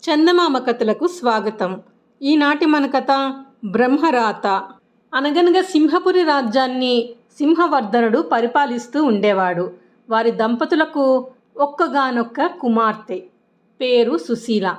చందమామ కథలకు స్వాగతం. ఈనాటి మన కథ బ్రహ్మరాత. అనగనగా సింహపురి రాజ్యాన్ని సింహవర్ధనుడు పరిపాలిస్తూ ఉండేవాడు. వారి దంపతులకు ఒక్కగానొక్క కుమార్తె. పేరు సుశీల.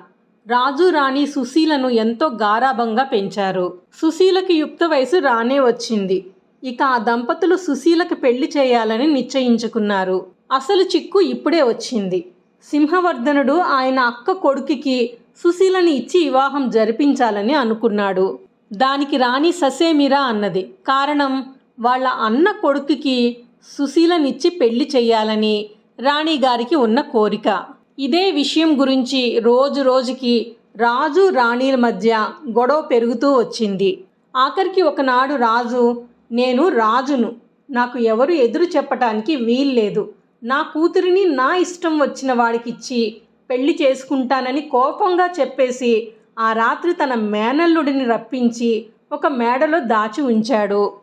రాజు రాణి సుశీలను ఎంతో గారాభంగా పెంచారు. సుశీలకి యుక్త వయసు రానే వచ్చింది. ఇక ఆ దంపతులు సుశీలకి పెళ్ళి చేయాలని నిశ్చయించుకున్నారు. అసలు చిక్కు ఇప్పుడే వచ్చింది. సింహవర్ధనుడు ఆయన అక్క కొడుకుకి సుశీలని ఇచ్చి వివాహం జరిపించాలని అనుకున్నాడు. దానికి రాణి ససేమిరా అన్నది. కారణం వాళ్ళ అన్న కొడుకుకి సుశీలనిచ్చి పెళ్ళి చేయాలని రాణి గారికి ఉన్న కోరిక. ఇదే విషయం గురించి రోజు రోజుకి రాజు రాణిల మధ్య గొడవ పెరుగుతూ వచ్చింది. ఆఖరికి ఒకనాడు రాజు నేను రాజును. నాకు ఎవరు ఎదురు చెప్పటానికి వీల్లేదు. నా కూతురిని నా ఇష్టం వచ్చిన వాడికిచ్చి పెళ్ళి చేసుకుంటానని కోపంగా చెప్పేసి ఆ రాత్రి తన మేనల్లుడిని రప్పించి ఒక మేడలో దాచి ఉంచాడు.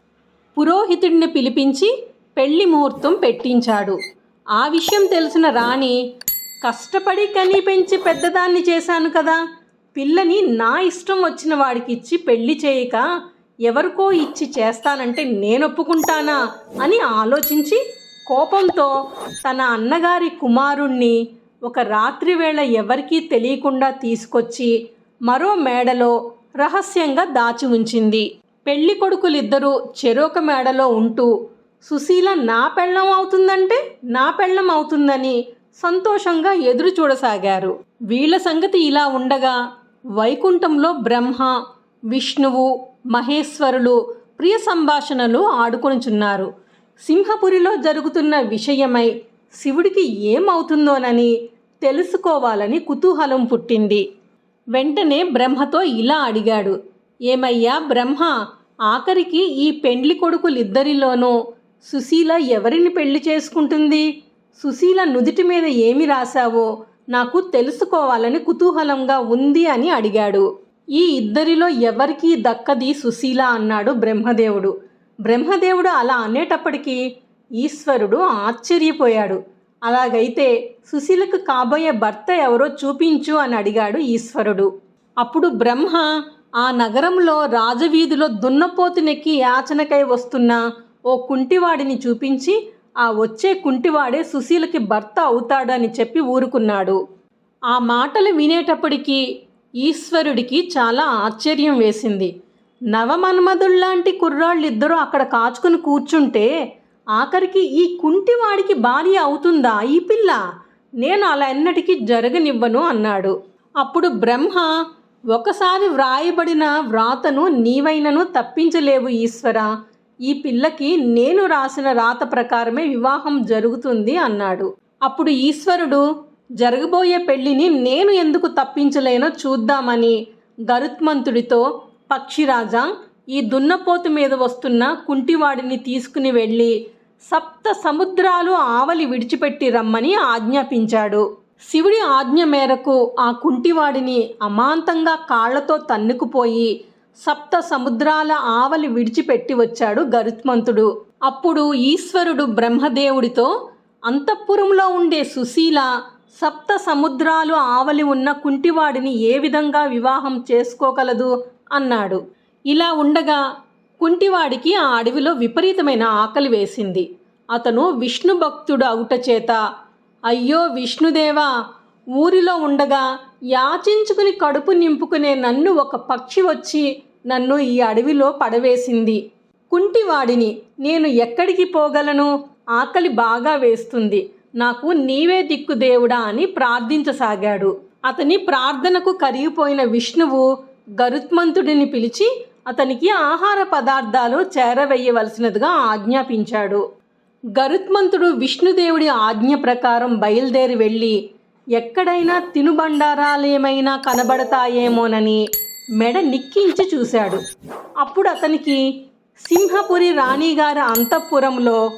పురోహితుడిని పిలిపించి పెళ్ళి ముహూర్తం పెట్టించాడు. ఆ విషయం తెలిసిన రాణి కష్టపడి కని పెంచి పెద్దదాన్ని చేశాను కదా. పిల్లని నా ఇష్టం వచ్చిన వాడికి ఇచ్చి పెళ్ళి చేయక ఎవరికో ఇచ్చి చేస్తానంటే నేను ఒప్పుకుంటానా అని ఆలోచించి కోపంతో తన అన్నగారి కుమారుణ్ణి ఒక రాత్రి వేళ ఎవరికీ తెలియకుండా తీసుకొచ్చి మరో మేడలో రహస్యంగా దాచి ఉంచింది. పెళ్ళి కొడుకులిద్దరూ చెరోక మేడలో ఉంటూ సుశీల నా పెళ్ళం అవుతుందంటే నా పెళ్ళం అవుతుందని సంతోషంగా ఎదురు చూడసాగారు. వీళ్ళ సంగతి ఇలా ఉండగా వైకుంఠంలో బ్రహ్మ విష్ణువు మహేశ్వరులు ప్రియ సంభాషణలు ఆడుకొనుచున్నారు. సింహపురిలో జరుగుతున్న విషయమై శివుడికి ఏమవుతుందోనని తెలుసుకోవాలని కుతూహలం పుట్టింది. వెంటనే బ్రహ్మతో ఇలా అడిగాడు ఏమయ్యా బ్రహ్మ ఆఖరికి ఈ పెండ్లి కొడుకులిద్దరిలోనూ సుశీల ఎవరిని పెళ్ళి చేసుకుంటుంది? సుశీల నుదిటి మీద ఏమి రాశావో నాకు తెలుసుకోవాలని కుతూహలంగా ఉంది అని అడిగాడు. ఈ ఇద్దరిలో ఎవరికీ దక్కది సుశీల అన్నాడు బ్రహ్మదేవుడు. బ్రహ్మదేవుడు అలా అనేటప్పటికీ ఈశ్వరుడు ఆశ్చర్యపోయాడు. అలాగైతే సుశీలకు కాబోయే భర్త ఎవరో చూపించు అని అడిగాడు ఈశ్వరుడు. అప్పుడు బ్రహ్మ ఆ నగరంలో రాజవీధిలో దున్నపోతునెక్కి యాచనకై వస్తున్న ఓ కుంటివాడిని చూపించి ఆ వచ్చే కుంటివాడే సుశీలకి భర్త అవుతాడని చెప్పి ఊరుకున్నాడు. ఆ మాటలు వినేటప్పటికీ ఈశ్వరుడికి చాలా ఆశ్చర్యం వేసింది. నవమన్మధుల్లాంటి కుర్రాళ్ళిద్దరూ అక్కడ కాచుకుని కూర్చుంటే ఆఖరికి ఈ కుంటివాడికి భార్య అవుతుందా ఈ పిల్ల? నేను అలా ఎన్నటికీ జరగనివ్వను అన్నాడు. అప్పుడు బ్రహ్మ ఒకసారి వ్రాయబడిన వ్రాతను నీవైనను తప్పించలేవు ఈశ్వర. ఈ పిల్లకి నేను రాసిన రాత ప్రకారమే వివాహం జరుగుతుంది అన్నాడు. అప్పుడు ఈశ్వరుడు జరగబోయే పెళ్ళిని నేను ఎందుకు తప్పించలేనో చూద్దామని గరుత్మంతుడితో పక్షిరాజా ఈ దున్నపోతు మీద వస్తున్న కుంటివాడిని తీసుకుని వెళ్ళి సప్త సముద్రాలు ఆవలి విడిచిపెట్టి రమ్మని ఆజ్ఞాపించాడు. శివుడి ఆజ్ఞ మేరకు ఆ కుంటివాడిని అమాంతంగా కాళ్ళతో తన్నుకుపోయి సప్త సముద్రాల ఆవలి విడిచిపెట్టి వచ్చాడు గరుత్మంతుడు. అప్పుడు ఈశ్వరుడు బ్రహ్మదేవుడితో అంతఃపురంలో ఉండే సుశీల సప్త సముద్రాలు ఆవలి ఉన్న కుంటివాడిని ఏ విధంగా వివాహం చేసుకోగలదు? అన్నాడు. ఇలా ఉండగా కుంటివాడికి ఆ అడవిలో విపరీతమైన ఆకలి వేసింది. అతను విష్ణు భక్తుడు అవుట చేత అయ్యో విష్ణుదేవా ఊరిలో ఉండగా యాచించుకుని కడుపు నింపుకునే నన్ను ఒక పక్షి వచ్చి నన్ను ఈ అడవిలో పడవేసింది. కుంటివాడిని నేను ఎక్కడికి పోగలను? ఆకలి బాగా వేస్తుంది. నాకు నీవే దిక్కు దేవుడా అని ప్రార్థించసాగాడు. అతని ప్రార్థనకు కరిగిపోయిన విష్ణువు గరుత్మంతుడిని పిలిచి అతనికి ఆహార పదార్థాలు చేరవేయవలసినదిగా ఆజ్ఞాపించాడు. గరుత్మంతుడు విష్ణుదేవుడి ఆజ్ఞ ప్రకారం బయలుదేరి వెళ్ళి ఎక్కడైనా తినుబండారాలేమైనా కనబడతాయేమోనని మెడ నిక్కించి చూశాడు. అప్పుడు అతనికి సింహపురి రాణిగారి అంతఃపురంలో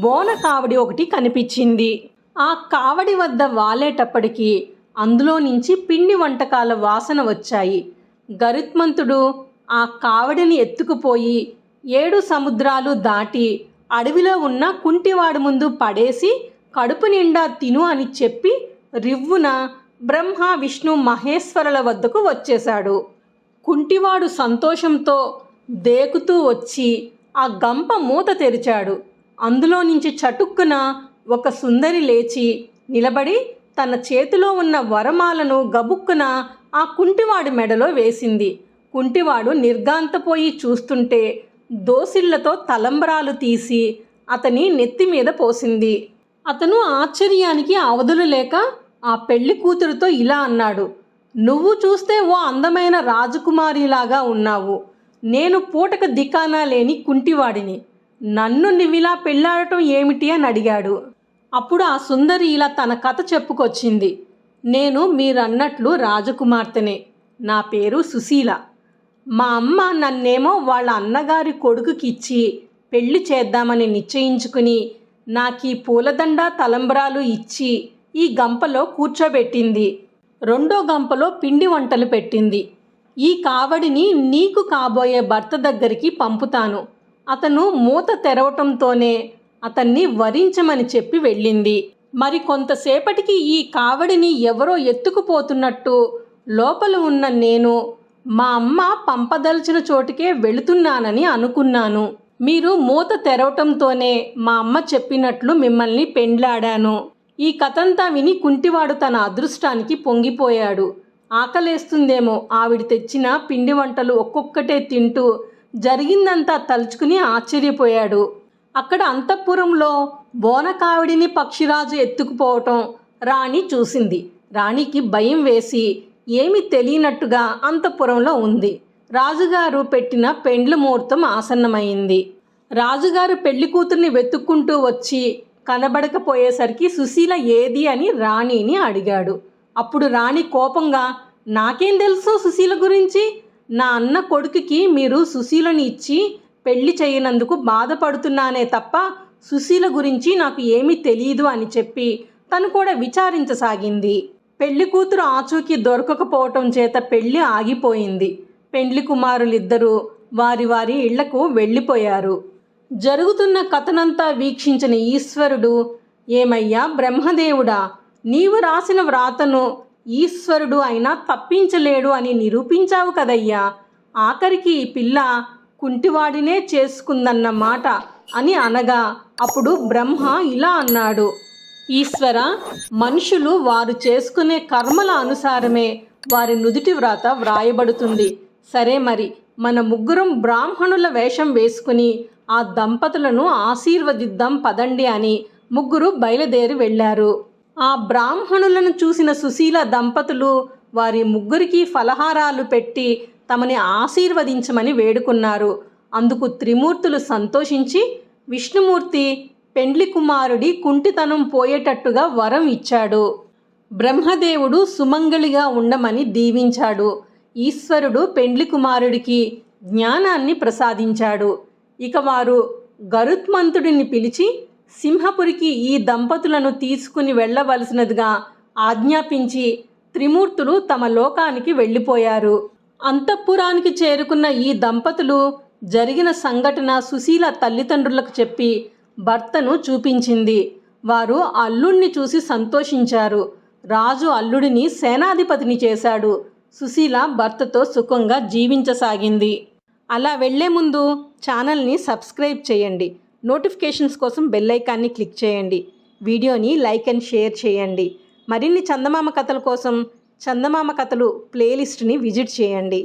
బోన కావడి ఒకటి కనిపించింది. ఆ కావడి వద్ద వాలేటప్పటికీ అందులో నుంచి పిండి వంటకాల వాసన వచ్చాయి. గరుత్మంతుడు ఆ కావడిని ఎత్తుకుపోయి ఏడు సముద్రాలు దాటి అడవిలో ఉన్న కుంటివాడు ముందు పడేసి కడుపు నిండా తిను అని చెప్పి రివ్వున బ్రహ్మ విష్ణు మహేశ్వరుల వద్దకు వచ్చేశాడు. కుంటివాడు సంతోషంతో దేకుతూ వచ్చి ఆ గంప మూత తెరిచాడు. అందులో నుంచి చటుక్కున ఒక సుందరి లేచి నిలబడి తన చేతిలో ఉన్న వరమాలను గబుక్కున ఆ కుంటివాడి మెడలో వేసింది. కుంటివాడు నిర్గాంతపోయి చూస్తుంటే దోసిళ్ళతో తలంబరాలు తీసి అతని నెత్తి మీద పోసింది. అతను ఆశ్చర్యానికి అవధులు లేక ఆ పెళ్ళి కూతురుతో ఇలా అన్నాడు. నువ్వు చూస్తే ఓ అందమైన రాజకుమారిలాగా ఉన్నావు. నేను పూటక దికానా లేని కుంటివాడిని. నన్ను నువ్విలా పెళ్ళాడటం ఏమిటి? అని అడిగాడు. అప్పుడు ఆ సుందరి ఇలా తన కథ చెప్పుకొచ్చింది. నేను మీరన్నట్లు రాజకుమార్తెనే. నా పేరు సుశీల. మా అమ్మ నన్నేమో వాళ్ళ అన్నగారి కొడుకుకి ఇచ్చి పెళ్ళి చేద్దామని నిశ్చయించుకుని నాకు ఈ పూలదండ తలంబ్రాలు ఇచ్చి ఈ గంపలో కూర్చోబెట్టింది. రెండో గంపలో పిండి వంటలు పెట్టింది. ఈ కావడిని నీకు కాబోయే భర్త దగ్గరికి పంపుతాను. అతను మూత తెరవటంతోనే అతన్ని వరించమని చెప్పి వెళ్ళింది. మరి కొంతసేపటికి ఈ కావడిని ఎవరో ఎత్తుకుపోతున్నట్టు లోపల ఉన్న నేను మా అమ్మ పంపదలిచిన చోటుకే వెళుతున్నానని అనుకున్నాను. మీరు మూత తెరవటంతోనే మా అమ్మ చెప్పినట్లు మిమ్మల్ని పెండ్లాడాను. ఈ కథంతా విని కుంటివాడు తన అదృష్టానికి పొంగిపోయాడు. ఆకలేస్తుందేమో ఆవిడ తెచ్చిన పిండి వంటలు ఒక్కొక్కటే తింటూ జరిగిందంతా తలుచుకుని ఆశ్చర్యపోయాడు. అక్కడ అంతఃపురంలో బోనకావిడిని పక్షిరాజు ఎత్తుకుపోవటం రాణి చూసింది. రాణికి భయం వేసి ఏమి తెలియనట్టుగా అంతఃపురంలో ఉంది. రాజుగారు పెట్టిన పెండ్ల ముహూర్తం ఆసన్నమైంది. రాజుగారు పెళ్ళి కూతుర్ని వెతుక్కుంటూ వచ్చి కనబడకపోయేసరికి సుశీల ఏది అని రాణిని అడిగాడు. అప్పుడు రాణి కోపంగా నాకేం తెలుసు సుశీల గురించి? నా అన్న కొడుకుకి మీరు సుశీలని ఇచ్చి పెళ్ళి చేయనందుకు బాధపడుతున్నానే తప్ప సుశీల గురించి నాకు ఏమీ తెలియదు అని చెప్పి తను కూడా విచారించసాగింది. పెళ్ళి కూతురు ఆచూకీ దొరకకపోవటం చేత పెళ్ళి ఆగిపోయింది. పెండ్లి కుమారులిద్దరూ వారి వారి ఇళ్ళకు వెళ్ళిపోయారు. జరుగుతున్న కథనంతా వీక్షించిన ఈశ్వరుడు ఏమయ్యా బ్రహ్మదేవుడా నీవు రాసిన వ్రాతను ఈశ్వరుడు అయినా తప్పించలేడు అని నిరూపించావు కదయ్యా. ఆఖరికి ఈ పిల్ల కుంటివాడినే చేసుకుందన్న మాట అని అనగా అప్పుడు బ్రహ్మ ఇలా అన్నాడు ఈశ్వర మనుషులు వారు చేసుకునే కర్మల అనుసారమే వారి నుదుటి వ్రాత వ్రాయబడుతుంది. సరే మరి మన ముగ్గురం బ్రాహ్మణుల వేషం వేసుకుని ఆ దంపతులను ఆశీర్వదిద్దాం పదండి అని ముగ్గురు బయలుదేరి వెళ్ళారు. ఆ బ్రాహ్మణులను చూసిన సుశీల దంపతులు వారి ముగ్గురికి ఫలహారాలు పెట్టి తమని ఆశీర్వదించమని వేడుకున్నారు. అందుకు త్రిమూర్తులు సంతోషించి విష్ణుమూర్తి పెండ్లి కుమారుడి కుంటితనం పోయేటట్టుగా వరం ఇచ్చాడు. బ్రహ్మదేవుడు సుమంగళిగా ఉండమని దీవించాడు. ఈశ్వరుడు పెండ్లి కుమారుడికి జ్ఞానాన్ని ప్రసాదించాడు. ఇక వారు గరుత్మంతుడిని పిలిచి సింహపురికి ఈ దంపతులను తీసుకుని వెళ్ళవలసినదిగా ఆజ్ఞాపించి త్రిమూర్తులు తమ లోకానికి వెళ్ళిపోయారు. అంతఃపురానికి చేరుకున్న ఈ దంపతులు జరిగిన సంఘటన సుశీల తల్లిదండ్రులకు చెప్పి భర్తను చూపించింది. వారు అల్లుణ్ణి చూసి సంతోషించారు. రాజు అల్లుడిని సేనాధిపతిని చేశాడు. సుశీల భర్తతో సుఖంగా జీవించసాగింది. అలా వెళ్ళే ముందు ఛానల్ని సబ్స్క్రైబ్ చేయండి. నోటిఫికేషన్స్ కోసం బెల్ ఐకాన్ని క్లిక్ చేయండి. వీడియోని లైక్ అండ్ షేర్ చేయండి. మరిన్ని చందమామ కథల కోసం చందమామ కథలు ప్లేలిస్ట్ని విజిట్ చేయండి.